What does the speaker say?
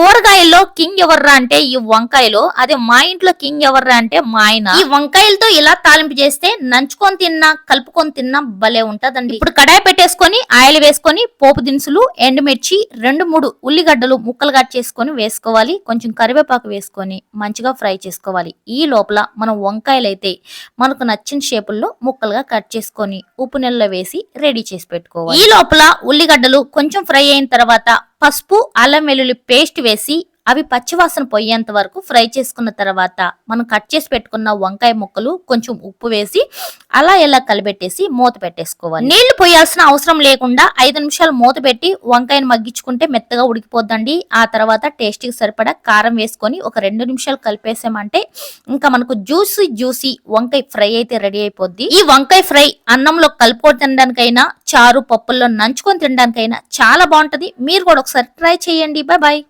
కూరగాయల్లో కింగ్ ఎవర్రా అంటే ఈ వంకాయలు. అదే మా ఇంట్లో కింగ్ ఎవర్రా అంటే మా ఆయన. ఈ వంకాయలతో ఇలా తాలింపు చేస్తే నంచుకొని తిన్నా కలుపుకొని తిన్నా భలే ఉంటదండి. ఇప్పుడు కడాయి పెట్టేసుకొని ఆయిల్ వేసుకొని పోపు దినుసులు ఎండుమిర్చి రెండు మూడు ఉల్లిగడ్డలు ముక్కలు కట్ చేసుకొని వేసుకోవాలి. కొంచెం కరివేపాకు వేసుకొని మంచిగా ఫ్రై చేసుకోవాలి. ఈ లోపల మనం వంకాయలు అయితే మనకు నచ్చిన షేపుల్లో ముక్కలుగా కట్ చేసుకొని ఉప్పు నెలలో వేసి రెడీ చేసి పెట్టుకోవాలి. ఈ లోపల ఉల్లిగడ్డలు కొంచెం ఫ్రై అయిన తర్వాత పసుపు అల్లం వెల్లుల్లి పేస్ట్ వేసి అవి పచ్చివాసన పోయేంత వరకు ఫ్రై చేసుకున్న తర్వాత మనం కట్ చేసి పెట్టుకున్న వంకాయ ముక్కలు కొంచెం ఉప్పు వేసి అలా ఇలా కలిపెట్టేసి మూత పెట్టేసుకోవాలి. నీళ్ళు పోయాల్సిన అవసరం లేకుండా ఐదు నిమిషాలు మూత పెట్టి వంకాయను మగ్గించుకుంటే మెత్తగా ఉడికిపోద్దండి. ఆ తర్వాత టేస్ట్కి సరిపడా కారం వేసుకొని ఒక రెండు నిమిషాలు కలిపేసామంటే ఇంకా మనకు జ్యూసీ జ్యూసీ వంకాయ ఫ్రై అయితే రెడీ అయిపోద్ది. ఈ వంకాయ ఫ్రై అన్నంలో కలుపుకొని తినడానికైనా చారు పప్పుల్లో నంచుకొని తినడానికైనా చాలా బాగుంటుంది. మీరు కూడా ఒకసారి ట్రై చేయండి. Bye bye